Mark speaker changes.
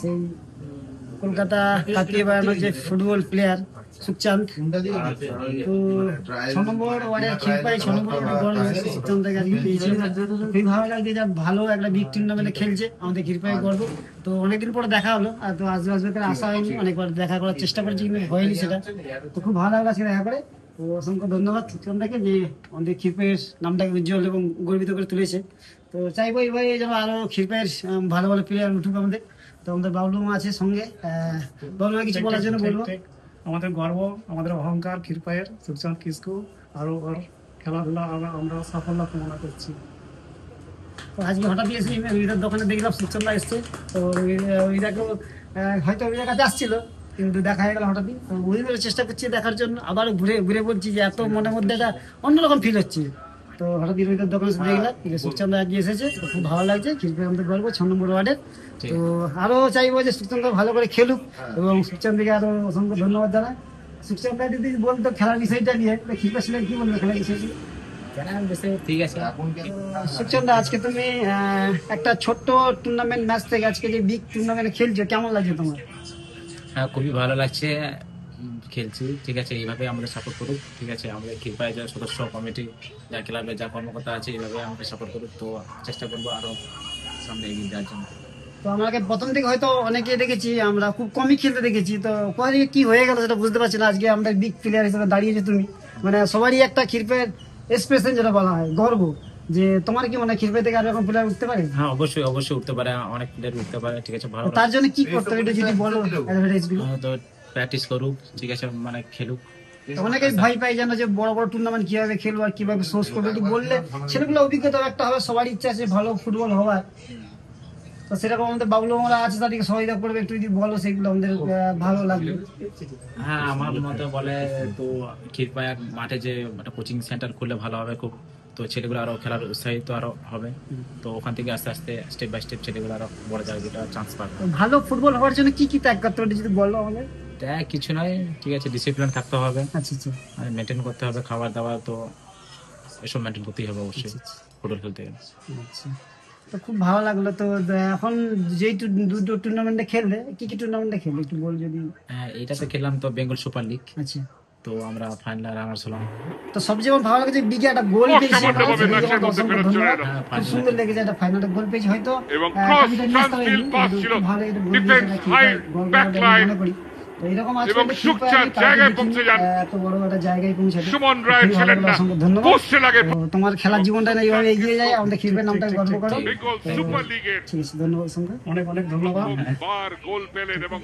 Speaker 1: সেই কলকাতা কাটিয়ে বেড়ানো যে ফুটবল প্লেয়ার সুখচাঁদ। তো ছ ওয়ার্ডের খিলপাই ছ নম্বর ওয়ার্ডে গড় হয়েছে সুখচাঁদ থেকে আজকে পেয়েছি। খুবই ভালো লাগছে যে ভালো একটা বিগ টুর্নামেন্টে খেলছে আমাদের খিলপাই গর্ব। তো অনেকদিন পরে দেখা হলো আর তো আসবে আসবে করে আসা হয়নি অনেকবার দেখা করার চেষ্টা করেছি কিন্তু হয়নি সেটা। তো খুব ভালো লাগল আজকে দেখা করে। তো অসংখ্য ধন্যবাদ সুখচাঁদকে যে আমাদের খিলপাইয়ের নামটাকে উজ্জ্বল এবং গর্বিত করে তুলেছে। তো চাইব এইভাবে যেন আরও খিলপাইয়ের আহ, ভালো ভালো প্লেয়ার উঠুক আমাদের। তো আমাদের বাবলু মা আছে সঙ্গে বাবলু মা কিছু বলার জন্য বলব।
Speaker 2: আমাদের গর্ব আমাদের অহংকার ক্ষীরপায়ের সুখচাঁদ কিসকু আরও ওর খেলাধুলা আমরা- আমরা সাফল্য কামনা করছি।
Speaker 1: তো আজকে হঠাৎ এসে রবিদার দোকানে দেখলাম সুচন্দা এসছে। তো রবিদাকে হয়তো রবিদার কাছে আসছিল কিন্তু দেখা হয়ে গেল হঠাৎই। ওই চেষ্টা করছি দেখার জন্য। আবার ঘুরে ঘুরে বলছি যে এত মনের মধ্যে একটা অন্যরকম ফিল হচ্ছে। তো হঠাৎ দোকানে এসে দেখলাম যে সুখচন্দ্র আজকে এসেছে তো খুব ভালো লাগছে খেলতে আমাদের গল্প ছ নম্বর ওয়ার্ডের। তো আরও চাইব যে সুখচন্দ্র ভালো করে খেলুক এবং সুখচন্দ্রকে আরও অসংখ্য ধন্যবাদ জানাই। সুখচন্দ্র যদি বলতো খেলার বিষয়টা নিয়ে খিলপা ছিলেন কি বলবে খেলার বিষয়টি?
Speaker 3: ঠিক আছে
Speaker 1: আজকে তুমি একটা ছোট্ট টুর্নামেন্ট ম্যাচ থেকে আজকে যে বিগ টুর্নামেন্টে খেলছো কেমন লাগছে তোমার?
Speaker 3: হ্যাঁ খুবই ভালো লাগছে। খেলছি ঠিক আছে এইভাবে আমাদের সাপোর্ট করুক ঠিক আছে আমাদের কৃপায় যা সদস্য কমিটি যা ক্লাবের যা কর্মকর্তা আছে এইভাবে আমাকে সাপোর্ট করুক তো চেষ্টা করব আরও সামনে এগিয়ে যাওয়ার জন্য।
Speaker 1: তো আমাকে প্রথম থেকে হয়তো অনেকে দেখেছি আমরা খুব কমই খেলতে দেখেছি তো কোথা থেকে কি হয়ে গেল সেটা বুঝতে পারছি না আজকে আমরা বিগ প্লেয়ার হিসেবে দাঁড়িয়েছো তুমি। মানে সবারই একটা খিরপের এক্সপ্রেশন যেটা বলা হয় গর্ব যে তোমার কি মনে হয় খিরপে থেকে আর এরকম প্লেয়ার উঠতে পারে?
Speaker 3: হ্যাঁ অবশ্যই অবশ্যই উঠতে পারে অনেক প্লেয়ার উঠতে পারে ঠিক আছে ভালো
Speaker 1: তার জন্য কি করতে হবে এটা যদি বলো অ্যাডভার্টাইজ
Speaker 3: তো প্র্যাকটিস করুক ঠিক আছে মানে খেলুক।
Speaker 1: অনেকে ভয় পাই জানো যে বড় বড় টুর্নামেন্ট কীভাবে খেলব আর কীভাবে সোর্স করব একটু বললে সেগুলো অভিজ্ঞতা একটা হবে সবারই ইচ্ছা আছে ভালো ফুটবল হওয়ার। তো সেরকম আমাদের বাবলু আমরা আছে তাদেরকে সহায়তা করবে একটু যদি বলো সেগুলো আমাদের ভালো লাগবে।
Speaker 3: হ্যাঁ আমার মতে বলে তো ক্ষীরপায়া মাঠে যে একটা কোচিং সেন্টার খুললে ভালো হবে খুব। তো ছেলেগুলো আরও খেলার উৎসাহিত আরও হবে। তো ওখান থেকে আস্তে আস্তে স্টেপ বাই স্টেপ ছেলেগুলো আরও বড় জায়গাটা চান্স পাবে।
Speaker 1: ভালো ফুটবল হওয়ার জন্য কি কি ত্যাগ করতে হবে যদি বলো আমাদের
Speaker 3: এটা কিছু নয়। ঠিক আছে ডিসিপ্লিন থাকতে হবে।
Speaker 1: আচ্ছা আচ্ছা।
Speaker 3: মেনটেন করতে হবে খাবার দাবার তো এসব মেনটেন করতেই হবে অবশ্যই
Speaker 1: আচ্ছা।
Speaker 3: ফুটবল খেলতে গেলে।
Speaker 1: আচ্ছা। তো খুব ভালো লাগল তো এখন যেই দুটো টুর্নামেন্টে খেললে কি কি টুর্নামেন্টে খেললে একটু বল যদি।
Speaker 3: হ্যাঁ এইটাতে খেললাম তো বেঙ্গল সুপার লিগ।
Speaker 1: আচ্ছা।
Speaker 3: তো আমরা ফাইনাল রানার্স হলাম
Speaker 1: তো সবচেয়ে আমার ভালো লাগছে বিগে একটা গোল পেয়েছি। আমাকে অসংখ্য ধন্যবাদ।
Speaker 3: হ্যাঁ,
Speaker 1: খুব সুন্দর লেগেছে একটা ফাইনালে গোল পেয়েছি হয়তো
Speaker 4: এবং field pass
Speaker 1: কিন্তু
Speaker 4: ছিল।
Speaker 1: একটা গোল
Speaker 4: এবং সুখচাঁদ জায়গায় পৌঁছে যান।
Speaker 1: এত বড় একটা জায়গায়
Speaker 4: সুমন ছিলেন না পোস্টে লাগে।
Speaker 1: তোমার খেলার জীবনটা এইভাবে এগিয়ে যায় আমাদের খেলবে নামটা গর্ব করো।
Speaker 4: সুপার লিগের
Speaker 1: ঠিক আছে ধন্যবাদ
Speaker 2: অনেক অনেক ধন্যবাদ।
Speaker 4: গোল পেলেন এবং